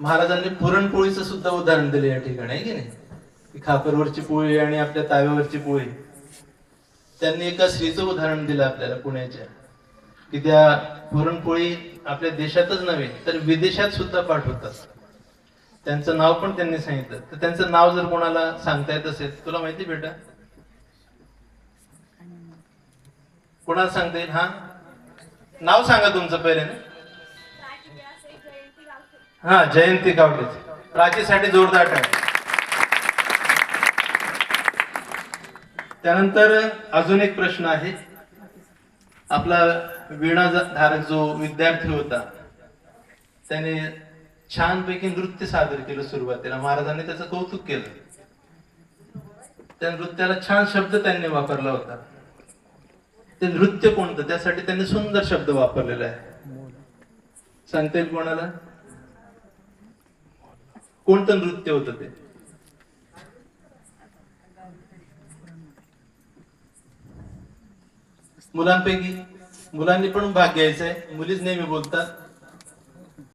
महाराजांनी पुरणपोळीचं सुद्धा उदाहरण दिलं या ठिकाणी आहे की नाही? खापरवरची पोळी आणि आपल्या ताव्यावरची पोळी. त्यांनी एका स्त्रीचं उदाहरण दिलं आपल्याला पुण्याच्या की त्या पुरणपोळी आपल्या देशातच नव्हे तर विदेशात सुद्धा पाठवतात. त्यांचं नाव पण त्यांनी सांगितलं. तर त्यांचं नाव जर कोणाला सांगता येत असेल तुला माहिती बेटा? कोणाला सांगता येईल? हा? नाव सांगा तुमचं पहिले ना. हा जयंती गावडे प्राचीसाठी जोरदार टाक त्यानंतर अजून एक प्रश्न आहे. आपला वीणा धारक जो विद्यार्थी होता त्याने छानपैकी नृत्य सादर केलं सुरुवातीला. महाराजांनी त्याचं कौतुक केलं. त्या नृत्याला छान शब्द त्यांनी वापरला होता. ते नृत्य कोणतं? त्यासाठी त्यांनी सुंदर शब्द वापरलेला आहे. सांगता येईल कोणाला? कोणतं नृत्य होतं ते? मुलांपैकी मुलांनी पण भाग घ्यायचा आहे. मुलीच नेहमी बोलतात.